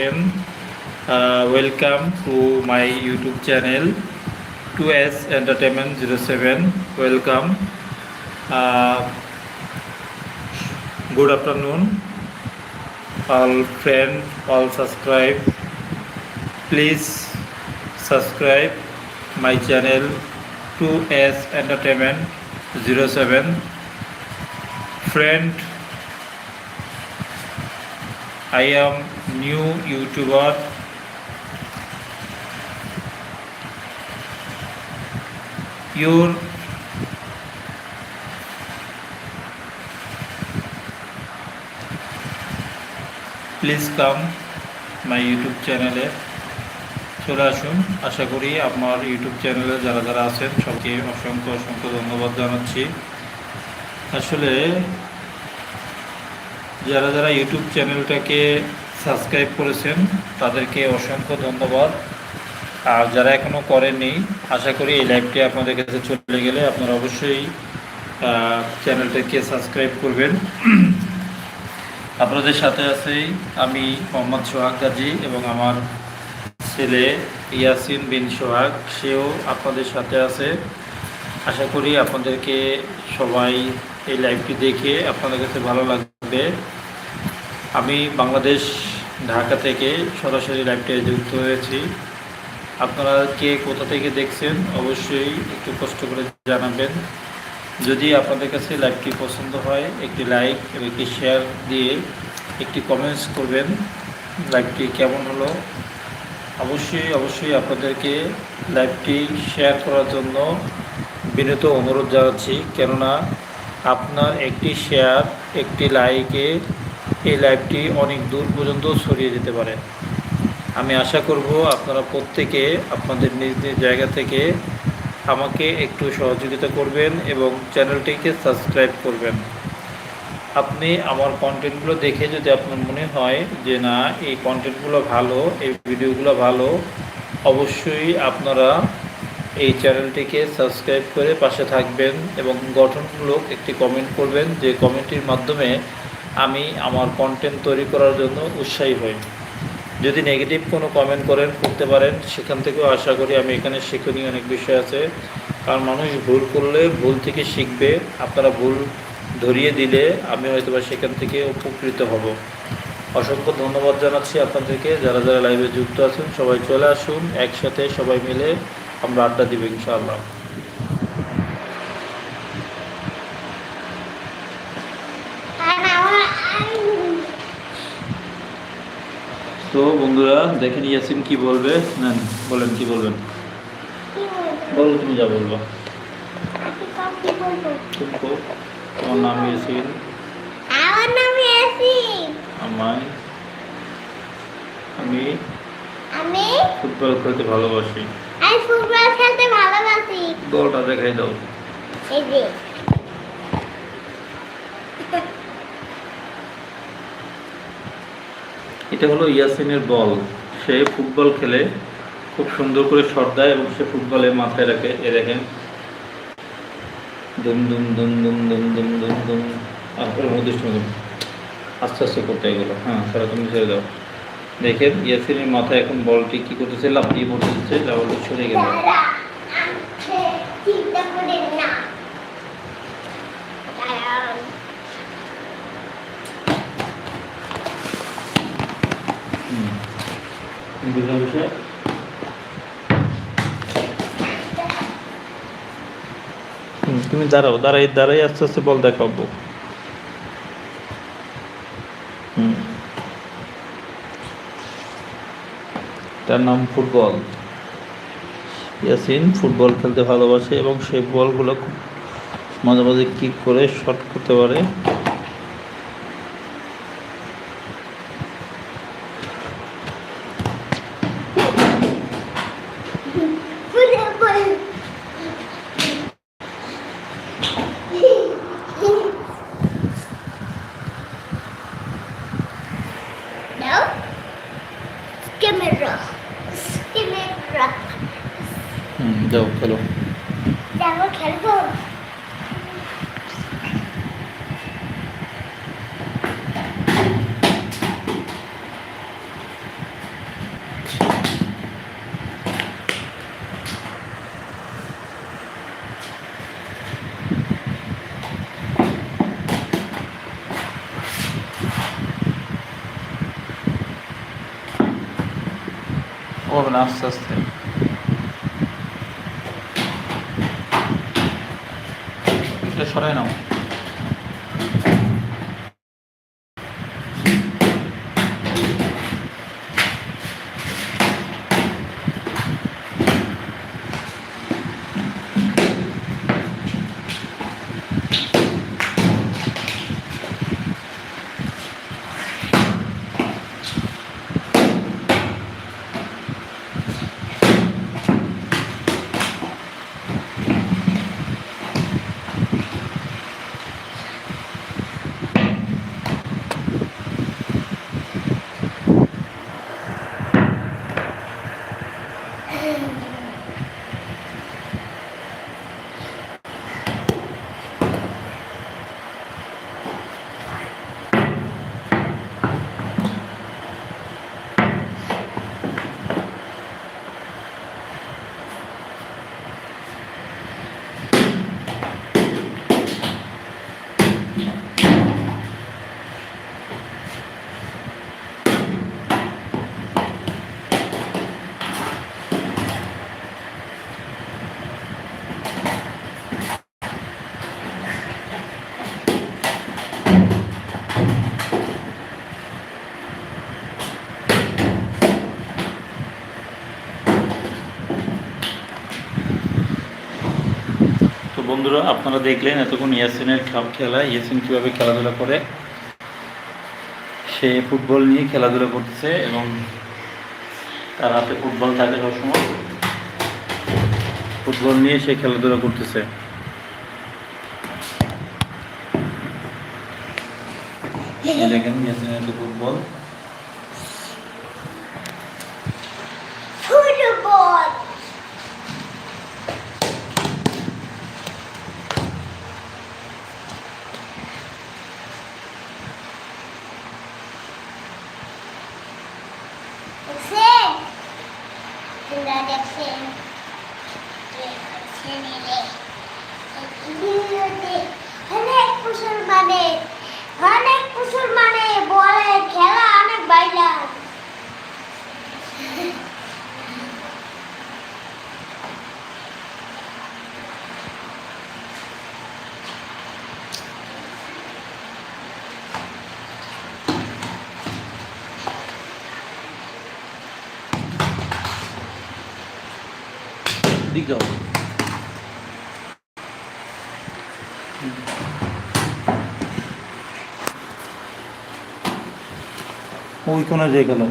Uh, welcome to my YouTube channel 2S Entertainment 07. Welcome. Uh, good afternoon, all friends, all subscribe. Please subscribe my channel 2S Entertainment 07. Friend, I am new YouTuber. Your please come my YouTube চ্যানেলে চলে আসুন আশা করি আমার YouTube চ্যানেলে যারা যারা আছেন সবকে অসংখ্য অসংখ্য ধন্যবাদ জানাচ্ছি আসলে যারা যারা ইউটিউব চ্যানেলটাকে সাবস্ক্রাইব করেছেন, তাদেরকে অসংখ্য ধন্যবাদ। আর যারা এখনও করেননি, আশা করি এই লাইভটি আপনাদের কাছে চলে গেলে আপনারা অবশ্যই চ্যানেলটাকে সাবস্ক্রাইব করবেন। আপনাদের সাথে আছে আমি মোহাম্মদ সোহাগ গাজী এবং আমার ছেলে ইয়াসিন বিন সোহাগ। সেও আপনাদের সাথে আছে। আশা করি আপনাদেরকে সবাই এই লাইভটি দেখে আপনাদের কাছে ভালো লাগবে। আমি বাংলাদেশ, ঢাকা থেকে সরাসরি লাইভটি যুক্ত হয়েছি। আপনারা কে কোথা থেকে দেখছেন অবশ্যই একটু কষ্ট করে জানাবেন। যদি আপনাদের কাছে লাইভটি পছন্দ হয়, একটি লাইক এবং একটি শেয়ার দিয়ে একটি কমেন্টস করবেন লাইভটি কেমন হলো? অবশ্যই অবশ্যই আপনাদেরকে লাইভটি শেয়ার করার জন্য বিনীত অনুরোধ জানাচ্ছি। কেননা আপনার একটি শেয়ার, একটি লাইকে এই লাইভটি অনেক দূর পর্যন্ত ছড়িয়ে যেতে পারে। আমি আশা করব আপনারা প্রত্যেকে আপনাদের নিজ নিজ জায়গা থেকে আমাকে একটু সহযোগিতা করবেন এবং চ্যানেলটিকে সাবস্ক্রাইব করবেন। আপনি আমার কন্টেন্টগুলো দেখে যদি আপনার মনে হয় যে না, এই কন্টেন্টগুলো ভালো, এই ভিডিওগুলো ভালো, অবশ্যই আপনারা এই চ্যানেলটিকে সাবস্ক্রাইব করে পাশে থাকবেন এবং গঠনমূলক একটি কমেন্ট করবেন। যে কমেন্টটির মাধ্যমে আমি আমার কন্টেন্ট তৈরি করার জন্য উৎসাহী হই। যদি নেগেটিভ কোনো কমেন্ট করেন, করতে পারেন, সেখান থেকেও আশা করি আমি এখানে শিক্ষণীয় অনেক বিষয় আছে। কারণ মানুষ ভুল করলে ভুল থেকে শিখবে। আপনারা ভুল ধরিয়ে দিলে আমি হয়তো বা সেখান থেকে উপকৃত হব। অসংখ্য ধন্যবাদ জানাচ্ছি আপনাদেরকে। যারা যারা লাইভে যুক্ত আছেন, সবাই চলে আসুন। একসাথে সবাই মিলে আমরা আড্ডা দিব ইনশাআল্লাহ। তো বন্ধুরা দেখেন ইয়াসিন কি বলবে? নেন বলেন কি বলবেন? বলো তুমি যা বলব। তোমার নাম ইয়াসিন? আমার নাম ইয়াসিন আমায়? আমি? আমি? ফুটবল খেলতে ভালোবাসি। আমি বলটা দেখাই দাও। এটা হলো ইয়াসিনের বল। সে ফুটবল খেলে খুব সুন্দর করে শট দেয় এবং সে ফুটবলে মাথায় রাখে। এ দেখেন। দুম দুম দুম দুম দুম দুম দুম দুম। আর মধ্যস্থ আস্তে আস্তে করতে এগুলো। হ্যাঁ সারা তুমি ছেড়ে দাও। দেখেন ইয়াসিনের মাথায় এখন বলটি কি করতেছে? লাভ দিয়ে পড়তে দিচ্ছে বলটি সরে গেল। বুঝলাম বিষয় তুমি দাঁড়াও দাঁড়াই দাঁড়াই আস্তে আস্তে বল দেখাবো। হুম। তার নাম ফুটবল। ইয়াসিন ফুটবল খেলতে ভালোবাসে এবং সেই বলগুলো খুব মাঝে মাঝে কিক করে শট করতে পারে ফুটবল। দাও ক্যামেরা ক্যামেরা হুম যাও খেলো দেখো খেলব ও না আস্তে আস্তে এটা সরাই নাও তো বন্ধুরা, আপনারা দেখলেন এতক্ষণ ইয়াসিনের খেলা ইয়াসিন কীভাবে খেলাধুলা করে। সে ফুটবল নিয়ে খেলাধুলা করতেছে এবং তার হাতে ফুটবল থাকে সবসময়। ফুটবল নিয়ে সে খেলাধুলা করতেছে। দেখেন ইয়াসিনের ফুটবল দেখছেন তোমরা দেখছেন দেখছেন এলে ভিডিওতে অনেক মুসলমানে অনেক মুসলমানে বলে খেলা অনেক বাইলা দিকে ওই কোনে যে গেল